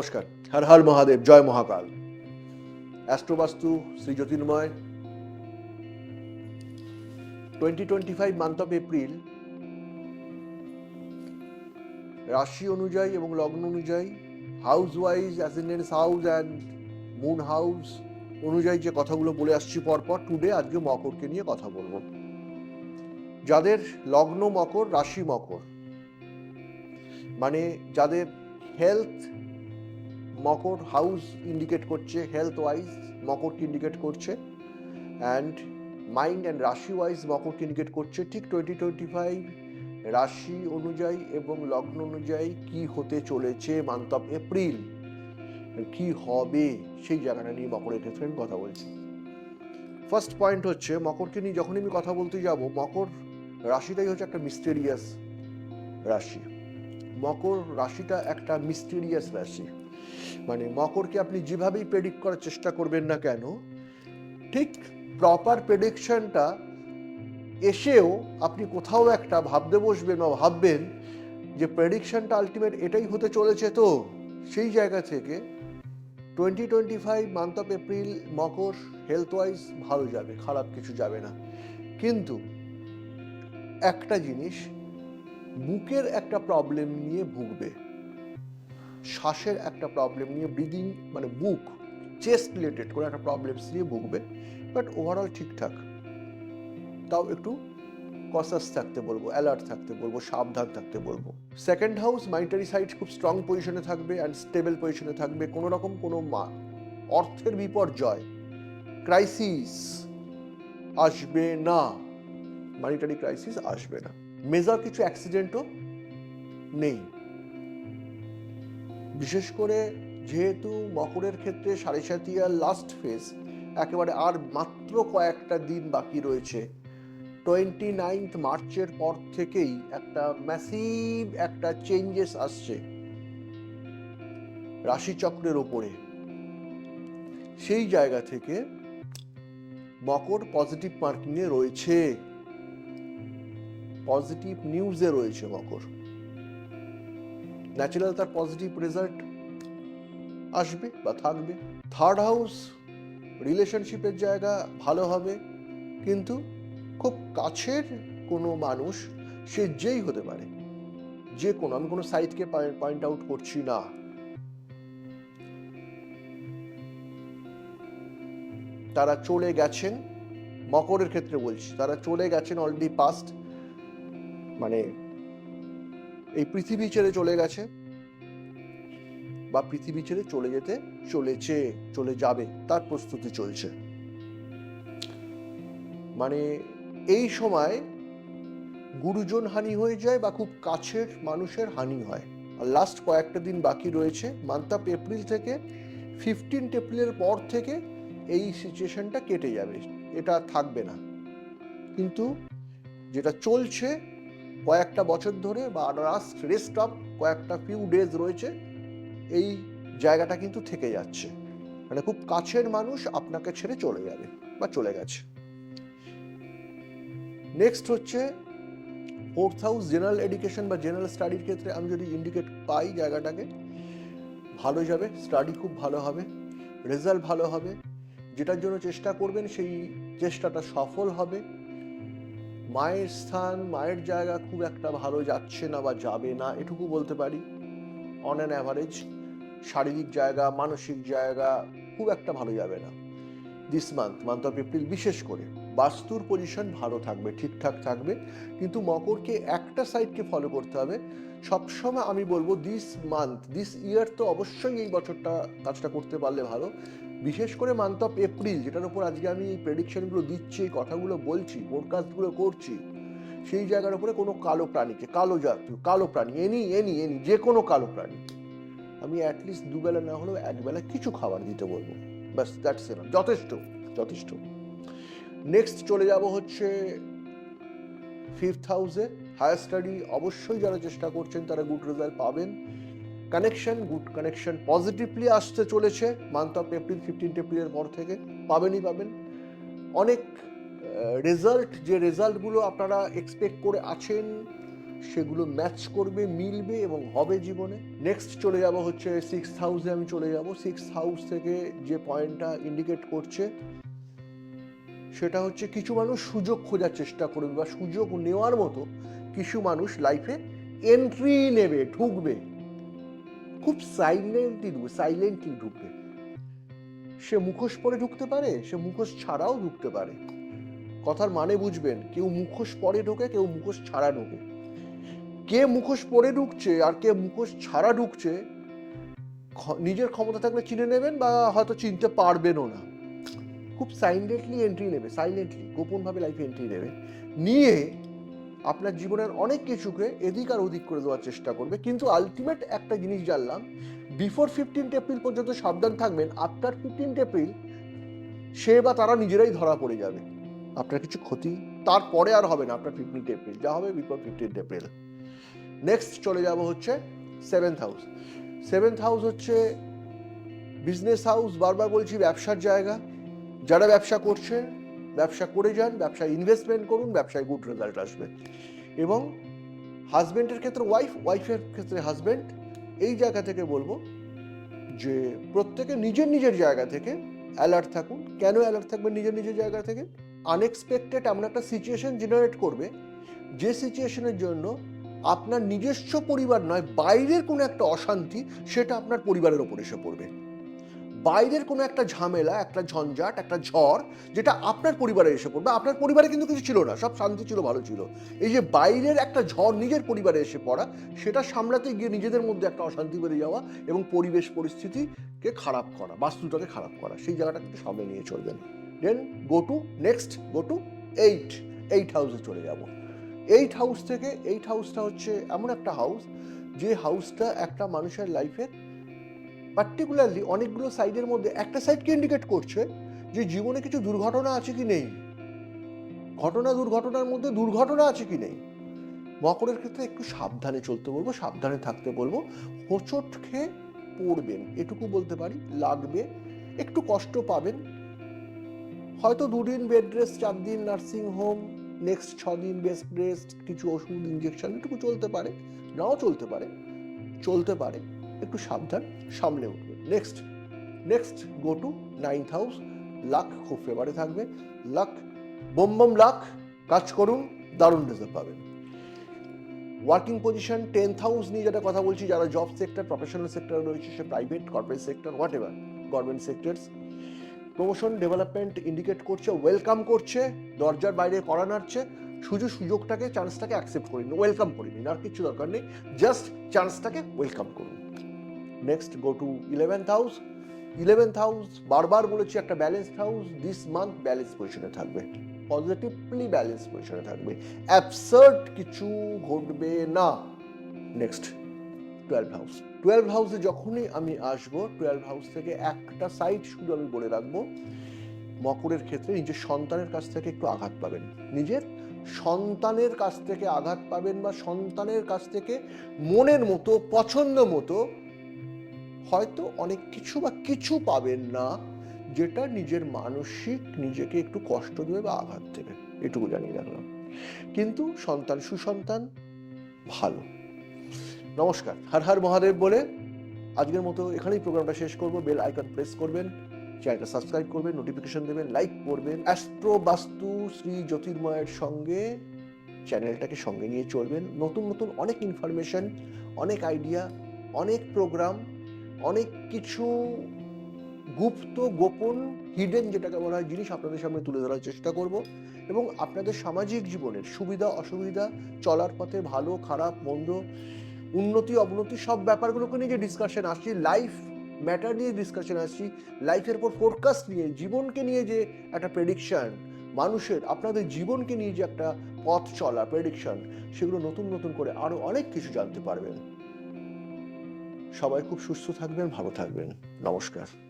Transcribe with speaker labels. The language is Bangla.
Speaker 1: নমস্কার। হর হর মহাদেব, জয় Mahakal. Astrovastu Shri Jyotirmoy twenty twenty five month of April রাশি অনুযায়ী এবং লগ্ন অনুযায়ী house wise ascendance house and moon house অনুযায়ী যে কথাগুলো বলে আসছি পরপর টুডে আজকে মকরকে নিয়ে কথা বলব। যাদের লগ্ন মকর, রাশি মকর মানে যাদের হেলথ মকর হাউস ইন্ডিকেট করছে হেলথ ওয়াইজ মকরকে ইন্ডিকেট করছে অ্যান্ড মাইন্ড অ্যান্ড রাশি ওয়াইজ মকরকে ইন্ডিকেট করছে। ঠিক টোয়েন্টি টোয়েন্টি ফাইভ রাশি অনুযায়ী এবং লগ্ন অনুযায়ী কি হতে চলেছে মান্থ অফ এপ্রিল কি হবে সেই জায়গাটা নিয়ে মকরের ক্ষেত্রে আমি কথা বলছি। ফার্স্ট পয়েন্ট হচ্ছে, মকরকে নিয়ে যখনই আমি কথা বলতে যাব, মকর রাশিটাই হচ্ছে একটা মিস্টেরিয়াস রাশি। মকর রাশিটা একটা মিস্টেরিয়াস রাশি। মানে মকরকে আপনি যেভাবেই প্রেডিক্ট করার চেষ্টা করবেন না কেন, ঠিক প্রপার প্রেডিকশনটা এসেও আপনি কোথাও একটা ভাবতে বসবেন বা ভাববেন যে প্রেডিকশনটা আলটিমেট এটাই হতে চলেছে তো? সেই জায়গা থেকে twenty twenty five month of April Makar health wise ভালো যাবে, খারাপ কিছু যাবে না। কিন্তু একটা জিনিস, বুকের একটা প্রবলেম নিয়ে ভুগবে। শ্বাসের একটা প্রবলেম নিয়ে ব্রিদিং মানে বুক চেস্ট রিলেটেড করে একটা প্রবলেমস নিয়ে ভুগবে বাট ওভারঅল ঠিকঠাক। তাও একটু কসাস থাকতে বলব অ্যালার্ট থাকতে বলব, সাবধান থাকতে বলব। সেকেন্ড হাউস মাইন্টারি সাইড খুব স্ট্রং পজিশনে থাকবে অ্যান্ড স্টেবল পজিশনে থাকবে। কোনো রকম কোনো মা, অর্থের বিপর্যয় ক্রাইসিস আসবে না। মানিটারি ক্রাইসিস আসবে না। মেজার কিছু অ্যাক্সিডেন্টও নেই। বিশেষ করে যেহেতু মকরের ক্ষেত্রে সাড়ে সাতিয়ার লাস্ট ফেজ একেবারে আর মাত্র কয়েকটা দিন বাকি রয়েছে। টোয়েন্টি নাইনথ মার্চের পর থেকেই একটা ম্যাসিভ একটা চেঞ্জেস আসছে রাশিচক্রের ওপরে। সেই জায়গা থেকে মকর পজিটিভ মার্কিংয়ে রয়েছে। পজিটিভ নিউজে রয়েছে মকর। ন্যাচারাল তার পজিটিভ রেজাল্ট আসবে বা থাকবে। থার্ড হাউস রিলেশনশিপের জায়গা ভালো হবে, কিন্তু খুব কাছের কোনো মানুষ, সে যেই হতে পারে, যে কোনো, আমি কোনো সাইডকে পয়েন্ট আউট করছি না। তারা চলে গেছেন, মকরের ক্ষেত্রে বলছি, তারা চলে গেছেন অলরেডি পাস্ট মানে এই পৃথিবী ছেড়ে চলে গেছে বা পৃথিবী ছেড়ে চলে যেতে চলেছে, চলে যাবে, তার প্রস্তুতি চলছে। মানে এই সময় গুরুজন হানি হয়ে যায় বা খুব কাছের মানুষের হানি হয়। আর লাস্ট কয়েকটা দিন বাকি রয়েছে মান্থ অফ এপ্রিল থেকে ফিফটিন এপ্রিলের পর থেকে এই সিচুয়েশনটা কেটে যাবে। এটা থাকবে না। কিন্তু যেটা চলছে কয়েকটা বছর ধরে বা লাস্ট রেস্ট অফ কয়েকটা ফিউ ডেজ রয়েছে, এই জায়গাটা কিন্তু থেকে যাচ্ছে। মানে খুব কাছের মানুষ আপনাকে ছেড়ে চলে যাবে বা চলে গেছে। নেক্সট হচ্ছে ফোর্থ হাউস জেনারেল এডুকেশন বা জেনারেল স্টাডির ক্ষেত্রে আমি যদি ইন্ডিকেট পাই জায়গাটাকে, ভালো যাবে স্টাডি খুব ভালো হবে রেজাল্ট ভালো হবে। যেটার জন্য চেষ্টা করবেন সেই চেষ্টাটা সফল হবে। মায়ের স্থান, মায়ের জায়গা খুব একটা ভালো যাচ্ছে না বা যাবে না, এটুকু বলতে পারি। অন অ্যান অ্যাভারেজ শারীরিক জায়গা, মানসিক জায়গা খুব একটা ভালো যাবে না। This month month of April বিশেষ করে, বাস্তুর পজিশন ভালো থাকবে, ঠিকঠাক থাকবে, কিন্তু মকরকে একটা সাইডকে ফলো করতে হবে। সবসময় আমি বলব দিস মান্থ দিস ইয়ার তো অবশ্যই এই বছরটা কাজটা করতে পারলে ভালো। বিশেষ করে মান্থ অফ এপ্রিল যেটার উপর আজকে আমি এই প্রেডিকশনগুলো দিচ্ছি, এই কথাগুলো বলছি পোডকাস্টগুলো করছি, সেই জায়গার উপরে কোনো কালো প্রাণীকে কালো জাতীয় কালো প্রাণী এনি এনি এনি যে কোনো কালো প্রাণী, আমি অ্যাটলিস্ট দুবেলা না হলেও একবেলা কিছু খাবার দিতে বলব। ব্যাস দ্যাটস এনাফ যথেষ্ট যথেষ্ট। নেক্সট চলে যাব হচ্ছে ফিফথ হাউসে হায়ার স্টাডি অবশ্যই যারা চেষ্টা করছেন, তারা গুড রেজাল্ট পাবেন। কানেকশন গুড কানেকশন পজিটিভলি আসতে চলেছে। মান্থ অফ এপ্রিল ফিফটিন এপ্রিলের পর থেকে পাবেনই পাবেন। অনেক রেজাল্ট যে রেজাল্টগুলো আপনারা এক্সপেক্ট করে আছেন, সেগুলো ম্যাচ করবে, মিলবে এবং হবে জীবনে। নেক্সট চলে যাব হচ্ছে সিক্স হাউসে আমি চলে যাব। সিক্স হাউস থেকে যে পয়েন্টটা ইন্ডিকেট করছে, সেটা হচ্ছে কিছু মানুষ সুযোগ খোঁজার চেষ্টা করবে বা সুযোগ নেওয়ার মতো কিছু মানুষ লাইফে এন্ট্রি নেবে, ঢুকবে। খুব সাইলেন্টলি ঢুকবে সাইলেন্টলি ঢুকবে। সে মুখোশ পরে ঢুকতে পারে, সে মুখোশ ছাড়াও ঢুকতে পারে। কথার মানে বুঝবেন, কেউ মুখোশ পরে ঢোকে, কেউ মুখোশ ছাড়া ঢোকে। কে মুখোশ পরে ঢুকছে আর কে মুখোশ ছাড়া ঢুকছে নিজের ক্ষমতা থাকলে চিনে নেবেন বা হয়তো চিনতে পারবেনও না। খুব সাইলেন্টলি এন্ট্রি নেবে সাইলেন্টলি গোপনভাবে লাইফে এন্ট্রি নেবে। নিয়ে আপনার জীবনের অনেক কিছুকে এদিক আর ওদিক করে দেওয়ার চেষ্টা করবে। কিন্তু আলটিমেট একটা জিনিস জানলাম বিফোর ফিফটিন্থ এপ্রিল পর্যন্ত সাবধান থাকবেন আফটার ফিফটিন্থ এপ্রিল সে বা তারা নিজেরাই ধরা পড়ে যাবে। আপনার কিছু ক্ষতি, তারপরে আর হবে না আপনার ফিফটিন্থ এপ্রিল যা হবে বিফোর ফিফটিন্থ এপ্রিল নেক্সট চলে যাব হচ্ছে সেভেন্থ হাউস সেভেন্থ হাউস হচ্ছে বিজনেস হাউস বারবার বলছি ব্যবসার জায়গা। যারা ব্যবসা করছে ব্যবসা করে যান, ব্যবসায় ইনভেস্টমেন্ট করুন, ব্যবসায় গুড রেজাল্ট আসবে। এবং হাজব্যান্ডের ক্ষেত্রে ওয়াইফ ওয়াইফের ক্ষেত্রে হাজব্যান্ড এই জায়গা থেকে বলব যে প্রত্যেকে নিজের নিজের জায়গা থেকে অ্যালার্ট থাকুন। কেন অ্যালার্ট থাকবেন নিজের নিজের জায়গা থেকে? আনএক্সপেক্টেড এমন একটা সিচুয়েশন জেনারেট করবে, যে সিচুয়েশনের জন্য আপনার নিজস্ব পরিবার নয়, বাইরের কোনো একটা অশান্তি, সেটা আপনার পরিবারের ওপর এসে পড়বে। বাইরের কোনো একটা ঝামেলা, একটা ঝঞ্ঝাট, একটা ঝড় যেটা আপনার পরিবারে এসে পড়বে, আপনার পরিবারে কিন্তু কিছু ছিল না, সব শান্তি ছিল, ভালো ছিল। এই যে বাইরের একটা ঝড় নিজের পরিবারে এসে পড়া, সেটা সামলাতে গিয়ে নিজেদের মধ্যে একটা অশান্তি বেড়ে যাওয়া এবং পরিবেশ পরিস্থিতিকে খারাপ করা, বাস্তুটাকে খারাপ করা, সেই জায়গাটা কিন্তু সামনে নিয়ে চলবেন then go to next go to eight eight হাউসে চলে যাব। এইট হাউস থেকে এইট হাউসটা হচ্ছে এমন একটা হাউস যে হাউসটা একটা মানুষের লাইফে পার্টিকুলারলি অনেকগুলো সাইডের মধ্যে, একটা সাইডকে ইন্ডিকেট করছে যে জীবনে কিছু দুর্ঘটনা আছে কি নেই? ঘটনা দুর্ঘটনার মধ্যে দুর্ঘটনা আছে কি নেই? মকরের ক্ষেত্রে একটু সাবধানে চলতে বলব, সাবধানে থাকতে বলব, হোঁচট খেয়ে পড়বেন, এটুকু বলতে পারি, লাগবে, একটু কষ্ট পাবেন। হয়তো দুদিন বেড রেস্ট চার দিন নার্সিং হোম নেক্সট ছ দিন বেস্ট রেস্ট কিছু ওষুধ ইঞ্জেকশন এটুকু চলতে পারে, নাও চলতে পারে চলতে পারে। একটু সাবধান, সামলে উঠবে। Next next go to ninth house luck খুব ফেভারে থাকবে। লাক বোম লাক কাজ করুন, দারুণ রেজাল্ট পাবেন। ওয়ার্কিং পজিশন টেন্থ হাউস নিয়ে যেটা কথা বলছি, যারা জব সেক্টর প্রফেশনাল সেক্টর রয়েছে, সে private corporate sector whatever government sectors promotion development indicate করছে ওয়েলকাম করছে, দরজার বাইরে করা নাড়ছে, শুধু সুযোগটাকে চান্সটাকে অ্যাকসেপ্ট করে নিন ওয়েলকাম করে নিন আর কিছু দরকার নেই জাস্ট চান্সটাকে ওয়েলকাম করুন। Next go to eleventh house eleventh house বারবার বলেছি একটা balanced house this month balance পজিশনে থাকবে। পজিটিভলি ব্যালেন্স পজিশনে থাকবে। অ্যাবসার্ট কিছু ঘটবে না। নেক্সট টুয়েলভ হাউস টুয়েলভ হাউসে যখনই আমি আসব টুয়েলভ হাউস থেকে একটা সাইড শুধু আমি বলে রাখব, মকরের ক্ষেত্রে নিজের সন্তানের কাছ থেকে একটু আঘাত পাবেন। নিজের সন্তানের কাছ থেকে আঘাত পাবেন বা সন্তানের কাছ থেকে মনের মতো, পছন্দ মতো হয়তো অনেক কিছু বা কিছু পাবেন না যেটা নিজের মানসিক নিজেকে একটু কষ্ট দেবে বা আঘাত দেবে। এটুকু জানিয়ে রাখলাম। কিন্তু সন্তান সুসন্তান, ভালো। নমস্কার। হর হর মহাদেব বলে আজকের মতো এখানেই প্রোগ্রামটা শেষ করব। বেল আইকন প্রেস করবেন, চ্যানেলটা সাবস্ক্রাইব করবেন নোটিফিকেশন দেবেন লাইক করবেন। অ্যাস্ট্রো বাস্তু শ্রী জ্যোতির্ময়ের সঙ্গে চ্যানেলটাকে সঙ্গে নিয়ে চলবেন। নতুন নতুন অনেক ইনফরমেশন অনেক আইডিয়া অনেক প্রোগ্রাম অনেক কিছু গুপ্ত, গোপন হিডেন যেটাকে বলা হয় জিনিস আপনাদের সামনে তুলে ধরার চেষ্টা করব এবং আপনাদের সামাজিক জীবনের সুবিধা, অসুবিধা, চলার পথে ভালো, খারাপ, মন্দ, উন্নতি, অবনতি সব ব্যাপারগুলোকে নিয়ে যে ডিসকাশন আসছি লাইফ ম্যাটার নিয়ে ডিসকাশন আসছি লাইফের উপর ফোরকাস্ট নিয়ে, জীবনকে নিয়ে যে একটা প্রেডিকশন মানুষের, আপনাদের জীবনকে নিয়ে যে একটা পথ চলা প্রেডিকশন সেগুলো নতুন নতুন করে আরও অনেক কিছু জানতে পারবেন। সবাই খুব সুস্থ থাকবেন ভালো থাকবেন। নমস্কার।